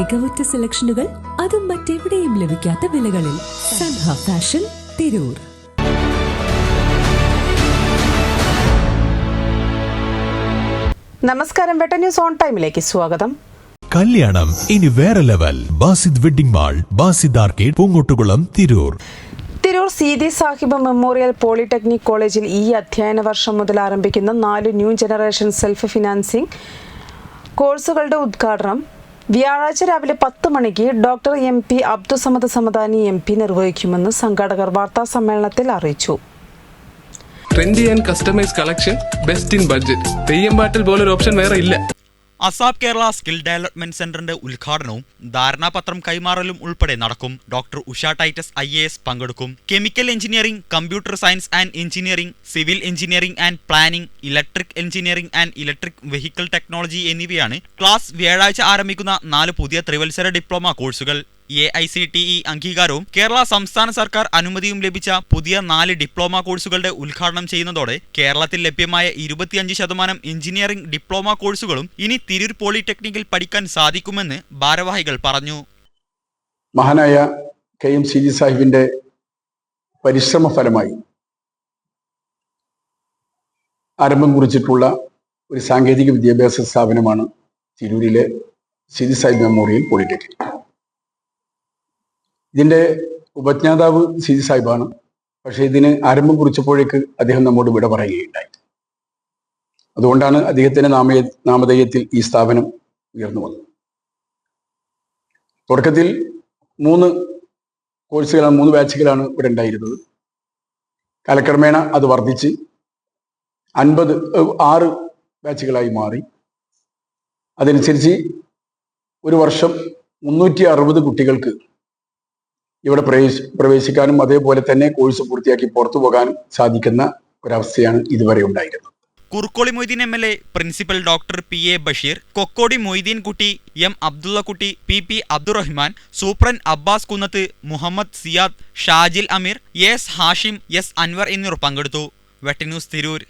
മികവുറ്റ സെലക്ഷനുകൾ അതും മറ്റെവിടെയും ലഭിക്കാത്ത വിലകളിൽ സൻഹ ഫാഷൻ തിരൂർ. നമസ്കാരം വെട്ട ന്യൂസ് ഓൺ ടൈമിലേക്ക് സ്വാഗതം. കല്യാണം ഇനി വേറെ level. Basid wedding mall Basid arcade Poongottukulam Tirur. Tirur Seethi Sahib memorial polytechnic കോളേജിൽ ഈ അധ്യയന വർഷം മുതൽ ആരംഭിക്കുന്ന നാല് ന്യൂ ജനറേഷൻ സെൽഫ് ഫിനാൻസിംഗ് കോഴ്സുകളുടെ ഉദ്ഘാടനം വ്യാഴാഴ്ച രാവിലെ പത്ത് മണിക്ക് doctor M P Abdussamad Samadani M P നിർവഹിക്കുമെന്ന് സംഘാടകർ വാർത്താ സമ്മേളനത്തിൽ അറിയിച്ചു. Trendy and customise collection best in budget Theyyam പാട്ടിൽ പോലൊരു ഓപ്ഷൻ വേറെ ഇല്ല. അസാബ് കേരള സ്കിൽ ഡെവലപ്മെന്റ് സെന്ററിന്റെ ഉദ്ഘാടനവും ധാരണാപത്രം കൈമാറലും ഉൾപ്പെടെ നടക്കും. Doctor Usha Titus I A S പങ്കെടുക്കും. Chemical engineering computer science and engineering civil engineering and planning electric engineering and electric vehicle technology എന്നിവയാണ് ക്ലാസ് വ്യാഴാഴ്ച ആരംഭിക്കുന്ന നാല് പുതിയ ത്രിവത്സര ഡിപ്ലോമ കോഴ്സുകൾ. A I C T E അംഗീകാരവും കേരള സംസ്ഥാന സർക്കാർ അനുമതിയും ലഭിച്ച പുതിയ നാല് ഡിപ്ലോമ കോഴ്സുകളുടെ ഉദ്ഘാടനം ചെയ്യുന്നതോടെ കേരളത്തിൽ ലഭ്യമായ ഇരുപത്തിയഞ്ച് ശതമാനം എഞ്ചിനീയറിംഗ് ഡിപ്ലോമ കോഴ്സുകളും ഇനി തിരൂർ പോളിടെക്നിക്കിൽ പഠിക്കാൻ സാധിക്കുമെന്ന് ഭാരവാഹികൾ പറഞ്ഞു. മഹാനായ കെ എം സി ജി സാഹിബിന്റെ പരിശ്രമ ഫലമായി ആരംഭം കുറിച്ചിട്ടുള്ള ഒരു സാങ്കേതിക വിദ്യാഭ്യാസ സ്ഥാപനമാണ് തിരൂരിലെ സിജി സാഹിബ് മെമ്മോറിയൽ പോളിടെക്നിക്. ഇതിന്റെ ഉപജ്ഞാതാവ് സി ജി സാഹിബാണ്. പക്ഷേ ഇതിന് ആരംഭം കുറിച്ചപ്പോഴേക്ക് അദ്ദേഹം നമ്മോട് വിട പറയുകയുണ്ടായി. അതുകൊണ്ടാണ് അദ്ദേഹത്തിന്റെ നാമ നാമധേയത്തിൽ ഈ സ്ഥാപനം ഉയർന്നു വന്നത്. തുടക്കത്തിൽ മൂന്ന് കോഴ്സുകളാണ് മൂന്ന് ബാച്ചുകളാണ് ഇവിടെ ഉണ്ടായിരുന്നത്. കാലക്രമേണ അത് വർദ്ധിച്ച് അൻപത് ആറ് ബാച്ചുകളായി മാറി. അതനുസരിച്ച് ഒരു വർഷം മുന്നൂറ്റി അറുപത് കുട്ടികൾക്ക് ഇവിടെ പ്രവേശി പ്രവേശിക്കാനും അതേപോലെ തന്നെ കോഴ്സ് പൂർത്തിയാക്കി പുറത്തു പോകാനും സാധിക്കുന്ന ഒരവസ്ഥയാണ് ഇതുവരെ ഉണ്ടായിരുന്നത്. Kurukkoli Moideen M L A principal doctor P A Basheer Kokkodi Moideen Kutty M Abdullakutty P P Abdurahman Sooppran Abbas Kunnath Muhammad Siyad Shajil Ameer S Hashim S Anwar എന്നിവർ പങ്കെടുത്തു. വെട്ടന്യൂസ് തിരൂർ.